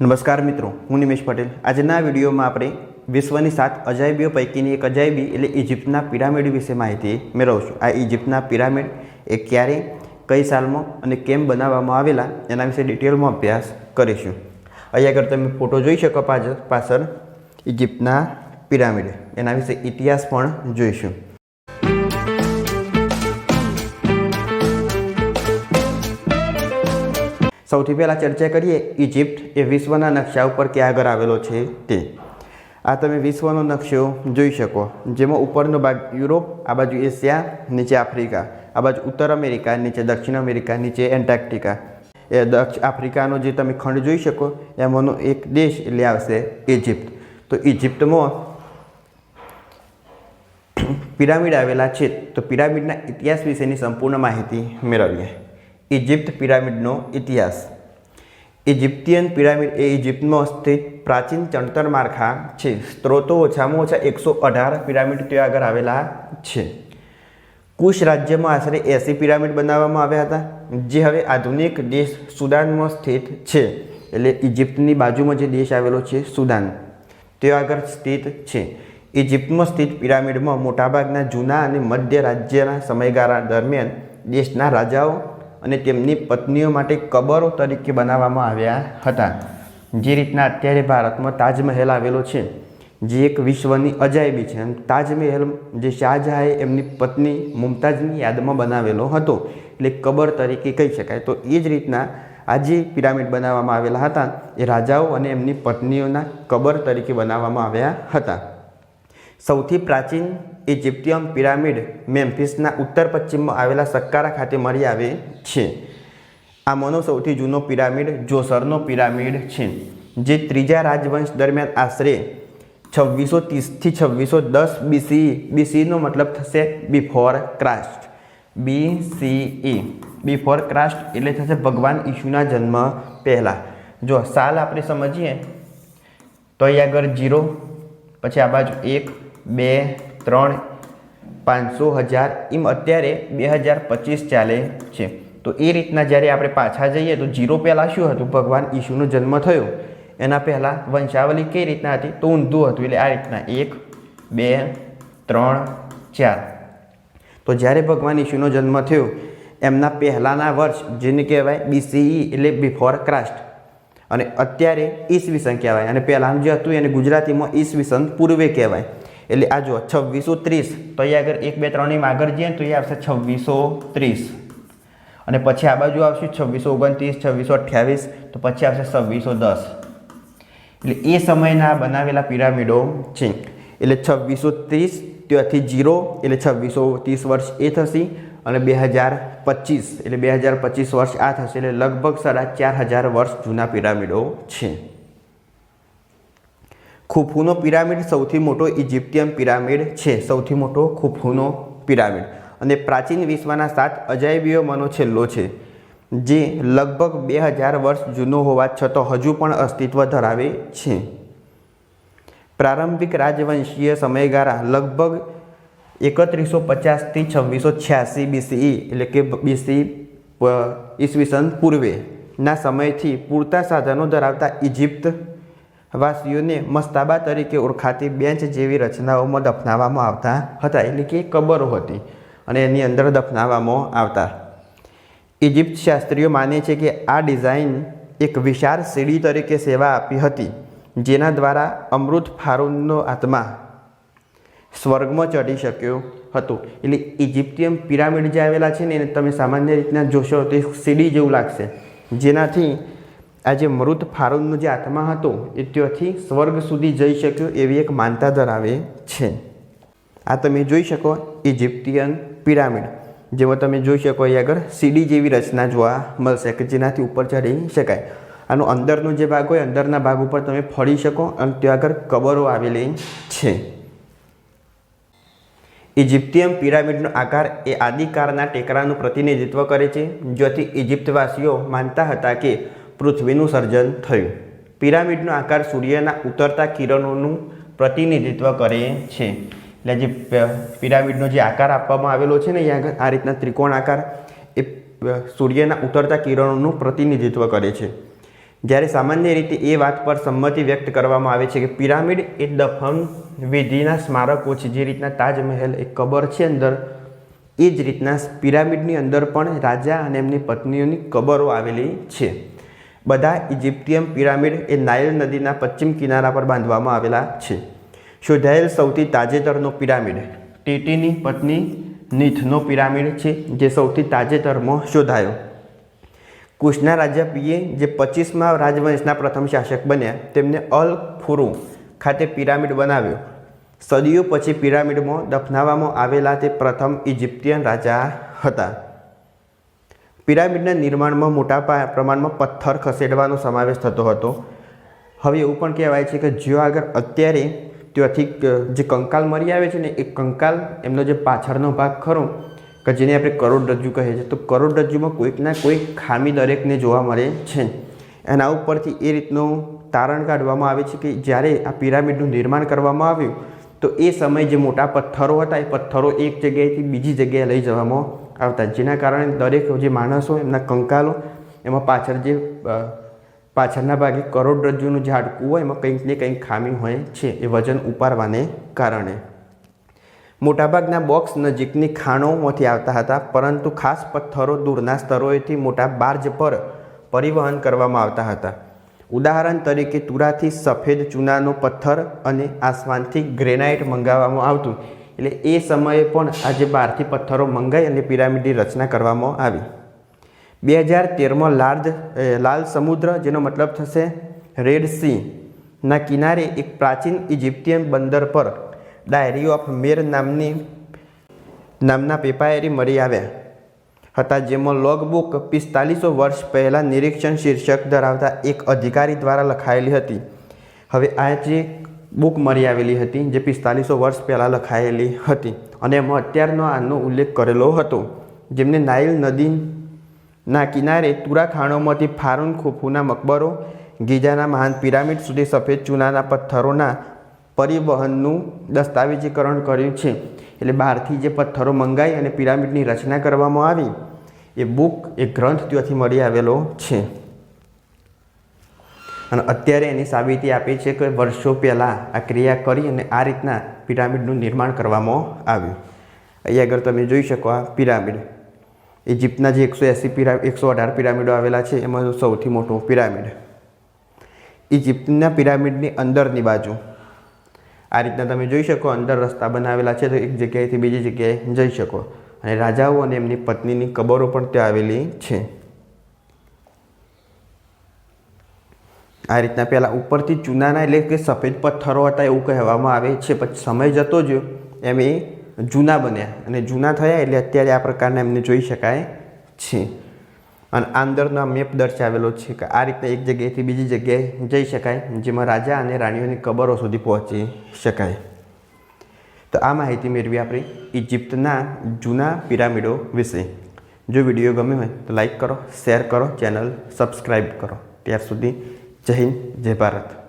નમસ્કાર મિત્રો, હું નિમેશ પટેલ. આજના વિડીયોમાં આપણે વિશ્વની સાત અજાયબીઓ પૈકીની એક અજાયબી, એટલે ઇજિપ્તના પિરામિડ વિશે માહિતી મેળવશું. આ ઇજિપ્તના પિરામિડ એ ક્યારે, કઈ સાલમાં અને કેમ બનાવવામાં આવેલા, એના વિશે ડિટેલમાં અભ્યાસ કરીશું. અહીંયા આગળ તમે ફોટો જોઈ શકો પાછળ પાછળ ઇજિપ્તના પિરામિડ. એના વિશે ઇતિહાસ પણ જોઈશું. સૌથી પહેલાં ચર્ચા કરીએ ઇજિપ્ત એ વિશ્વના નકશા ઉપર ક્યાં આગળ આવેલો છે તે. આ તમે વિશ્વનો નકશો જોઈ શકો. જેમાં ઉપરનો ભાગ યુરોપ, આ બાજુ એશિયા, નીચે આફ્રિકા, આ બાજુ ઉત્તર અમેરિકા, નીચે દક્ષિણ અમેરિકા, નીચે એન્ટાર્કટિકા. એ દક્ષ આફ્રિકાનો જે તમે ખંડ જોઈ શકો, એમાંનો એક દેશ એટલે આવશે ઇજિપ્ત તો ઇજિપ્તમાં પિરામિડ આવેલા છે. તો પિરામિડના ઇતિહાસ વિશેની સંપૂર્ણ માહિતી મેળવીએ. ઇજિપ્ત પિરામિડનો ઇતિહાસ. ઇજિપ્તિયન પિરામિડ એ ઇજિપ્તમાં સ્થિત પ્રાચીન ચણતર માળખા છે. સ્ત્રોતો ઓછામાં ઓછા એકસો અઢાર પિરામિડ ત્યાં આગળ આવેલા છે. કુશ રાજ્યમાં આશરે એસી પિરામિડ બનાવવામાં આવ્યા હતા, જે હવે આધુનિક દેશ સુદાનમાં સ્થિત છે. એટલે ઇજિપ્તની બાજુમાં જે દેશ આવેલો છે, સુદાન. તે આગળ સ્થિત છે. ઇજિપ્તમાં સ્થિત પિરામિડમાં મોટાભાગના જૂના અને મધ્ય રાજ્યના સમયગાળા દરમિયાન દેશના રાજાઓ અને તેમની પત્નીઓ માટે કબરો તરીકે બનાવવામાં આવ્યા હતા. જે રીતના અત્યારે ભારતમાં તાજમહેલ આવેલો છે, જે એક વિશ્વની અજાયબી છે. તાજમહેલ જે શાહજહાએ એમની પત્ની મુમતાજની યાદમાં બનાવેલો હતો, એટલે કબર તરીકે કહી શકાય. તો એ જ રીતના આ જે પિરામિડ બનાવવામાં આવેલા હતા. એ રાજાઓ અને એમની પત્નીઓના કબર તરીકે બનાવવામાં આવ્યા હતા. સૌથી પ્રાચીન ઇજિપ્તિયન પિરામિડ મેમ્ફિસના ઉત્તર પશ્ચિમમાં આવેલા સક્કારા ખાતે મળી આવે છે. આમાંનો સૌથી જૂનો પિરામિડ જોસરનો પિરામિડ છે, જે ત્રીજા રાજવંશ દરમિયાન આશરે છવ્વીસો ત્રીસથી છવ્વીસો દસ બીસી બીસીનો મતલબ થશે before Christ B C E before Christ એટલે થશે ભગવાન ઈશુના જન્મ પહેલાં. જો સાલ આપણે સમજીએ, તો અહીં આગળ જીરો પછી આ બાજુ એક, બે ત્રણ પાંચસો હજાર. એમ અત્યારે બે હજાર પચીસ ચાલે છે. તો એ રીતના જ્યારે આપણે પાછા જઈએ તો જીરો પહેલાં શું હતું? ભગવાન ઈશુનો જન્મ થયો. એના પહેલાં વંશાવલી કઈ રીતના હતી? તો ઊંધું હતું. એટલે આ રીતના એક, બે, ત્રણ, ચાર. તો જ્યારે ભગવાન ઈશુનો જન્મ થયો, એમના પહેલાંના વર્ષ જેને કહેવાય બીસીઈ એટલે બિફોર ક્રાસ્ટ અને અત્યારે ઈસવીસન કહેવાય. અને પહેલાંનું જે હતું એને ગુજરાતીમાં ઈસવીસન પૂર્વે કહેવાય. એટલે આ જો છવ્વીસો ત્રીસ. તો અહીંયા આગળ એક, બે ત્રણની આગળ જઈએ તો એ આવશે છવ્વીસો ત્રીસ. અને પછી આ બાજુ આવશે છવ્વીસો ઓગણત્રીસ, છવ્વીસો અઠ્યાવીસ, તો પછી આવશે છવ્વીસો દસ. એટલે એ સમયના બનાવેલા પિરામિડો છે. એટલે છવ્વીસો ત્રીસ, ત્યાંથી જીરો, એટલે છવ્વીસો ત્રીસ વર્ષ એ થશે અને બે હજાર પચીસ. એટલે બે હજાર પચીસ વર્ષ આ થશે. એટલે લગભગ સાડા ચાર હજાર વર્ષ જૂના પિરામિડો છે. ખુફુનો પિરામિડ સૌથી મોટો ઇજિપ્તિયન પિરામિડ છે. સૌથી મોટો ખુફુનો પિરામિડ. અને પ્રાચીન વિશ્વના સાત અજાયબીઓમાંનો છેલ્લો છે, જે લગભગ બે હજાર વર્ષ જૂનો હોવા છતાં હજુ પણ અસ્તિત્વ ધરાવે છે. પ્રારંભિક રાજવંશીય સમયગાળા લગભગ એકત્રીસો પચાસથી છવ્વીસો છ્યાસી બીસીઈ એટલે કે બીસી ઈસવીસન પૂર્વેના સમયથી પૂરતા સાધનો ધરાવતા ઇજિપ્ત વાસીઓને મસ્તાબા તરીકે ઓળખાતી બેન્ચ જેવી રચનાઓમાં દફનાવવામાં આવતા હતા, એટલે કે કબરો હતી અને એની અંદર દફનાવવામાં આવતા. ઇજિપ્ત શાસ્ત્રીઓ માને છે કે આ ડિઝાઇન એક વિશાળ સીડી તરીકે સેવા આપી હતી, જેના દ્વારા અમૃત ફારૂનનો આત્મા સ્વર્ગમાં ચડી શક્યો હતો. એટલે ઇજિપ્તિયન પિરામિડ જે આવેલા છે ને એને તમે સામાન્ય રીતના જોશો તો સીડી જેવું લાગશે, જેનાથી આ જે મૃત ફારૂનનો જે આત્મા હતો, એ ત્યાંથી સ્વર્ગ સુધી જઈ શક્યો એવી એક માનતા ધરાવે છે. આ તમે જોઈ શકો, ઇજિપ્તિયન પિરામિડ. જેમાં તમે જોઈ શકો એ આગળ સીડી જેવી રચના જોવા મળશે કે જેનાથી ઉપર ચડી શકાય. આનો અંદરનો જે ભાગ હોય, અંદરના ભાગ ઉપર તમે ફરી શકો અને ત્યાં આગળ કબરો આવેલી છે. ઇજિપ્તિયન પિરામિડનો આકાર એ આદિકાળના ટેકરાનું પ્રતિનિધિત્વ કરે છે જેથી ઇજિપ્તવાસીઓ માનતા હતા કે પૃથ્વીનું સર્જન થયું. પિરામિડનો આકાર સૂર્યના ઉતરતા કિરણોનું પ્રતિનિધિત્વ કરે છે. એટલે જે પિરામિડનો જે આકાર આપવામાં આવેલો છે ને, અહીંયા આ રીતના ત્રિકોણ આકાર, એ સૂર્યના ઉતરતા કિરણોનું પ્રતિનિધિત્વ કરે છે. જ્યારે સામાન્ય રીતે એ વાત પર સંમતિ વ્યક્ત કરવામાં આવે છે કે પિરામિડ એ દફન વિધિના સ્મારકો છે, જે રીતના તાજમહેલ એક કબર છે અંદર, એ જ રીતના પિરામિડની અંદર પણ રાજા અને એમની પત્નીઓની કબરો આવેલી છે. બધા ઇજિપ્તિયન પિરામિડ એ નાઇલ નદીના પશ્ચિમ કિનારા પર બાંધવામાં આવેલા છે. શોધાયેલ સૌથી તાજેતરનો પિરામિડ ટીટીની પત્ની નીથનો પિરામિડ છે, જે સૌથી તાજેતરમાં શોધાયો. કુશના રાજા પીએ જે પચીસમાં રાજવંશના પ્રથમ શાસક બન્યા, તેમને અલ ફુરુ ખાતે પિરામિડ બનાવ્યો. સદીઓ પછી પિરામિડમાં દફનાવવામાં આવેલા તે પ્રથમ ઇજિપ્તિયન રાજા હતા. પિરામિડના નિર્માણમાં મોટા પ્રમાણમાં પથ્થર ખસેડવાનો સમાવેશ થતો હતો. હવે એવું પણ કહેવાય છે કે જો આગળ અત્યારે ત્યાંથી જે કંકાલ મરી આવે છે ને, એ કંકાલ, એમનો જે પાછળનો ભાગ ખરો, કે જેને આપણે કરોડરજ્જુ કહે છે, તો કરોડરજ્જુમાં કોઈકના કોઈક ખામી દરેકને જોવા મળે છે. એના ઉપરથી એ રીતનું તારણ કાઢવામાં આવે છે કે જ્યારે આ પિરામિડનું નિર્માણ કરવામાં આવ્યું, તો એ સમયે જે મોટા પથ્થરો હતા, એ પથ્થરો એક જગ્યાએથી બીજી જગ્યાએ લઈ જવામાં આવતા જેના કારણે દરેક જે માણસો એમના કંકાલો, એમાં પાછળ જે પાછળના ભાગે કરોડરજ્જુનું જે હાડકું હોય, એમાં કંઈક ને કંઈક ખામી હોય છે, એ વજન ઉપાડવાને કારણે. મોટાભાગના બોક્સ નજીકની ખાણોમાંથી આવતા હતા, પરંતુ ખાસ પથ્થરો દૂરના સ્તરોએથી મોટા બાર્જ પર પરિવહન કરવામાં આવતા હતા. ઉદાહરણ તરીકે તુરાથી સફેદ ચૂનાનો પથ્થર અને આસમાનથી ગ્રેનાઇટ મંગાવવામાં આવતું. એટલે એ સમયે પણ આ જે બહારથી પથ્થરો મંગાઈ અને પિરામિડની રચના કરવામાં આવી. બે હજાર તેરમાં લાર્જ લાલ સમુદ્ર, જેનો મતલબ થશે રેડ સી, ના કિનારે એક પ્રાચીન ઇજિપ્તિયન બંદર પર ડાયરી ઓફ મેર નામની, નામના પેપાયરી મળી આવ્યા હતા, જેમાં લોગબુક પિસ્તાલીસો વર્ષ પહેલાં નિરીક્ષણ શીર્ષક ધરાવતા એક અધિકારી દ્વારા લખાયેલી હતી. હવે આ જે બુક મળી આવેલી હતી, જે પિસ્તાલીસો વર્ષ પહેલાં લખાયેલી હતી. અને એમાં અત્યારનો આનો ઉલ્લેખ કરેલો હતો. જેમને નાઇલ નદીના કિનારે તુરા ખાણોમાંથી ફારૂન ખુફુના મકબરો ગીજાના મહાન પિરામિડ સુધી સફેદ ચૂનાના પથ્થરોના પરિવહનનું દસ્તાવેજીકરણ કર્યું છે. એટલે બહારથી જે પથ્થરો મંગાઈ અને પિરામિડની રચના કરવામાં આવી, એ બુક, એ ગ્રંથ ત્યાંથી મળી આવેલો છે. અને અત્યારે એની સાબિતી આપી છે કે વર્ષો પહેલાં આ ક્રિયા કરી અને આ રીતના પિરામિડનું નિર્માણ કરવામાં આવ્યું. અહીં આગળ તમે જોઈ શકો આ પિરામિડ. ઇજિપ્તના જે એકસો એંસી પિરા, એકસો અઢાર પિરામિડો આવેલા છે, એમાં સૌથી મોટું પિરામિડ. ઇજિપ્તના પિરામિડની અંદરની બાજુ. આ રીતના તમે જોઈ શકો, અંદર રસ્તા બનાવેલા છે, તો એક જગ્યાએથી બીજી જગ્યાએ જઈ શકો. અને રાજાઓ અને એમની પત્નીની કબરો પણ ત્યાં આવેલી છે. આ રીતના પહેલાં ઉપરથી ચૂનાના એટલે કે સફેદ પથ્થરો હતા એવું કહેવામાં આવે છે. પછી સમય જતો જ એમ એ જૂના બન્યા. અને જૂના થયા એટલે અત્યારે આ પ્રકારના એમને જોઈ શકાય છે. અને અંદરનો આ મેપ દર્શાવેલો છે કે આ રીતના એક જગ્યાએથી બીજી જગ્યાએ જઈ શકાય, જેમાં રાજા અને રાણીઓની કબરો સુધી પહોંચી શકાય. તો આ માહિતી મેળવી આપણે ઇજિપ્તના જૂના પિરામિડો વિશે. જો વીડિયો ગમ્યો હોય તો લાઈક કરો, શેર કરો, ચેનલ સબસ્ક્રાઈબ કરો. ત્યાર સુધી જય હિન્દ જય ભારત.